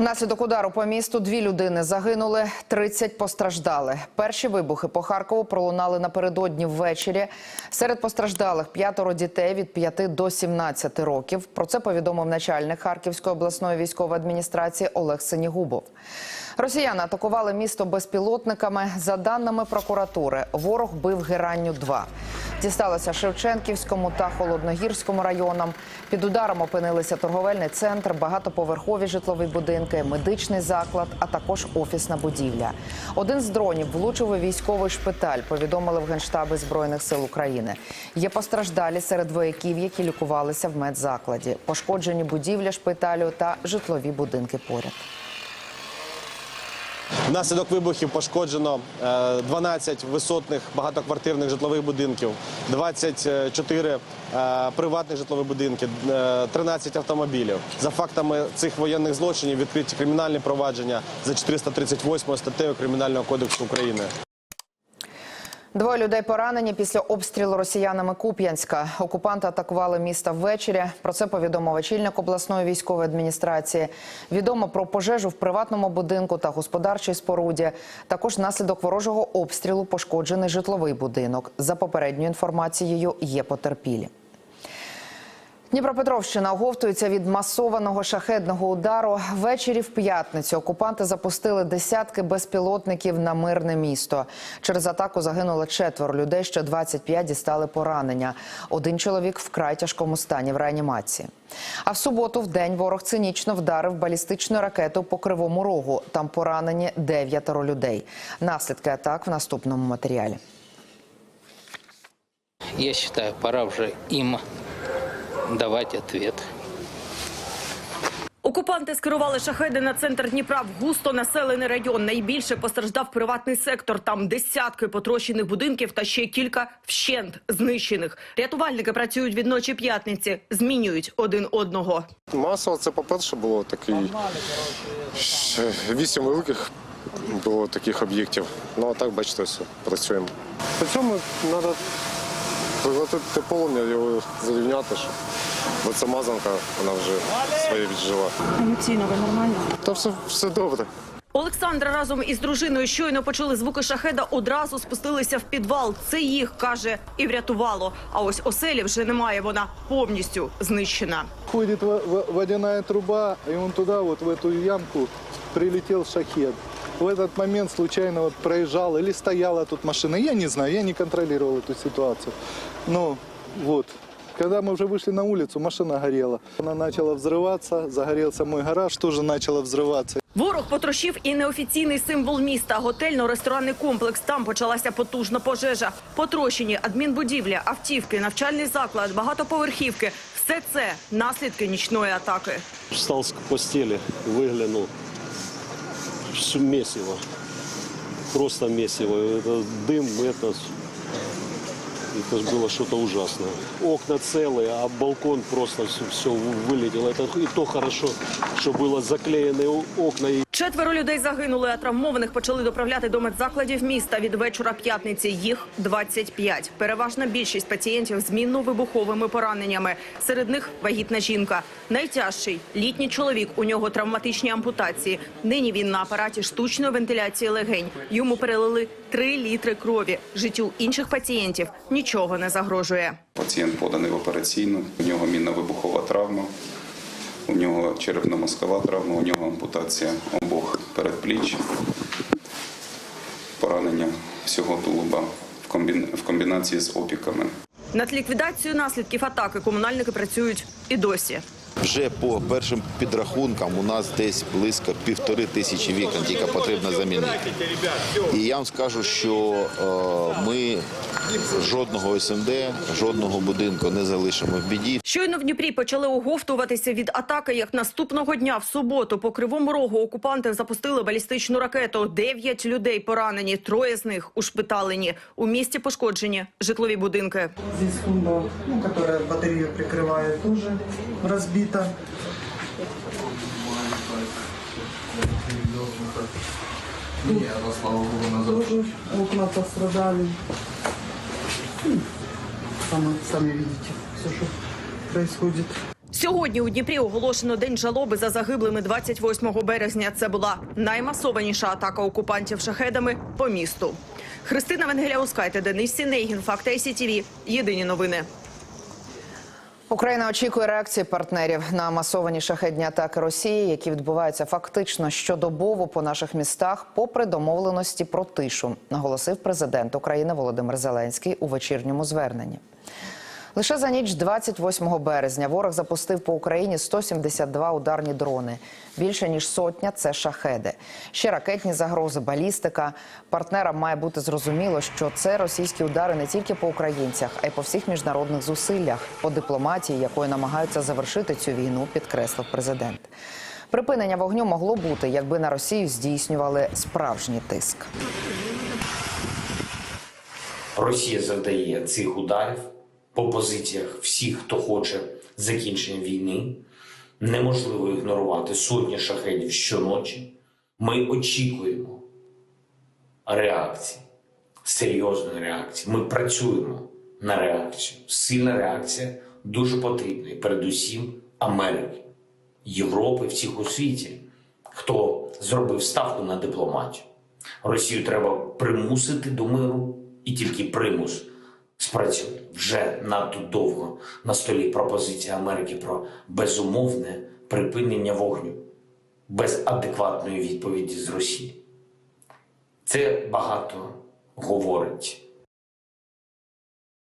Внаслідок удару по місту дві людини загинули, 30 постраждали. Перші вибухи по Харкову пролунали напередодні ввечері. Серед постраждалих п'ятеро дітей від 5 до 17 років. Про це повідомив начальник Харківської обласної військової адміністрації Олег Синігубов. Росіяни атакували місто безпілотниками. За даними прокуратури, ворог бив геранню 2 Дісталося Шевченківському та Холодногірському районам. Під ударом опинилися торговельний центр, багатоповерхові житлові будинки, медичний заклад, а також офісна будівля. Один з дронів влучив у військовий шпиталь. Повідомили в генштабі збройних сил України. Є постраждалі серед вояків, які лікувалися в медзакладі. Пошкоджені будівля шпиталю та житлові будинки поряд. Внаслідок вибухів пошкоджено е, 12 висотних багатоквартирних житлових будинків, 24 е, приватних житлових будинки, е, 13 автомобілів. За фактами цих воєнних злочинів відкриті кримінальні провадження за 438 статтею Кримінального кодексу України. Двоє людей поранені після обстрілу росіянами Куп'янська. Окупанти атакували місто ввечері. Про це повідомив очільник обласної військової адміністрації. Відомо про пожежу в приватному будинку та господарчій споруді. Також наслідок ворожого обстрілу пошкоджений житловий будинок. За попередньою інформацією, є потерпілі. Дніпропетровщина оговтується від масованого шахедного удару. Ввечері в п'ятницю окупанти запустили десятки безпілотників на мирне місто. Через атаку загинуло четверо людей, ще 25 дістали поранення. Один чоловік вкрай тяжкому стані в реанімації. А в суботу в день ворог цинічно вдарив балістичну ракету по кривому рогу. Там поранені дев'ятеро людей. Наслідки атак в наступному матеріалі. Я считаю, пора уже им давать ответ. Окупанти скерували шахеди на центр Дніпра в густо населений район. Найбільше постраждав приватний сектор. Там десятки потрощених будинків та ще кілька вщент знищених. Рятувальники працюють від ночі п'ятниці, змінюють один одного. Масово це, по-перше, було такий вісім великих було таких об'єктів. Ну а так, бачите, все, працюємо. При цьому треба приготувати полум'я, його зарівняти, щоб бо ця мазанка, вона вже своє віджила. Емоційно ви нормально? Та все, все добре. Олександр разом із дружиною щойно почули звуки шахеда, одразу спустилися в підвал. Це їх каже і врятувало. А ось оселі вже немає. Вона повністю знищена. Ходит во- во- водяная труба, и он туда, вот в эту ямку, прилетел шахет. В этот момент случайно вот проезжал или стояла тут машина. Я не знаю, я не контролировал эту ситуацию. Но вот, когда мы уже вышли на улицу, машина горела. Она начала взрываться, загорелся мой гараж, тоже начала взрываться. Ворог потрощив і неофіційний символ міста – готельно-ресторанний комплекс. Там почалася потужна пожежа. Потрощені адмінбудівлі, автівки, навчальний заклад, багатоповерхівки. Все це наслідки нічної атаки. Встал с постели, выглянул. Все месиво. Просто месиво. Это дым, это... Это ж было что-то ужасное. Окна целые, а балкон просто все, все вылетело. Это и то хорошо, что было заклеены о- окна. Четверо людей загинули, а травмованих почали доправляти до медзакладів міста від вечора п'ятниці. Їх 25. Переважна більшість пацієнтів з мінно-вибуховими пораненнями. Серед них вагітна жінка. Найтяжчий – літній чоловік. У нього травматичні ампутації. Нині він на апараті штучної вентиляції легень. Йому перелили 3 літри крові. Життю інших пацієнтів нічого не загрожує. Пацієнт поданий в операційну, у нього мінно-вибухова травма, у нього черепно-мозкова травма, у нього ампутація обох передпліч, поранення всього тулуба в в комбінації з опіками. Над ліквідацією наслідків атаки комунальники працюють і досі. Вже по першим підрахункам у нас десь близько півтори тисячі вікон тільки потрібно замінити. І я вам скажу, що е, ми жодного СМД, жодного будинку не залишимо в біді. Щойно в Дніпрі почали оговтуватися від атаки, як наступного дня в суботу по Кривому Рогу окупанти запустили балістичну ракету. Дев'ять людей поранені, троє з них ушпиталені. У місті пошкоджені житлові будинки. Здесь фунда, ну, которая батарею прикрывает, тоже разбита. Тоже окна пострадали. Сами, сами видите, все, что происходит. Сьогодні у Дніпрі оголошено день жалоби за загиблими 28 березня. Це була наймасованіша атака окупантів шахедами по місту. Христина Венгеля Ускайте Денис Сінейгін, Факт СІТВ. Єдині новини. Україна очікує реакції партнерів на масовані шахедні атаки Росії, які відбуваються фактично щодобово по наших містах, попри домовленості про тишу, наголосив президент України Володимир Зеленський у вечірньому зверненні. Лише за ніч 28 березня ворог запустив по Україні 172 ударні дрони. Більше ніж сотня це шахеди. Ще ракетні загрози, балістика. Партнерам має бути зрозуміло, що це російські удари не тільки по українцях, а й по всіх міжнародних зусиллях, по дипломатії, якою намагаються завершити цю війну, підкреслив президент. Припинення вогню могло бути, якби на Росію здійснювали справжній тиск. Росія завдає цих ударів по позиціях всіх, хто хоче закінчення війни. Неможливо ігнорувати сотні шахедів щоночі. Ми очікуємо реакції, серйозної реакції. Ми працюємо на реакцію. Сильна реакція дуже потрібна, і передусім Америки, Європи, всіх у світі, хто зробив ставку на дипломатію. Росію треба примусити до миру, і тільки примус спрацює. Вже надто довго на столі пропозиція Америки про безумовне припинення вогню без адекватної відповіді з Росії. Це багато говорить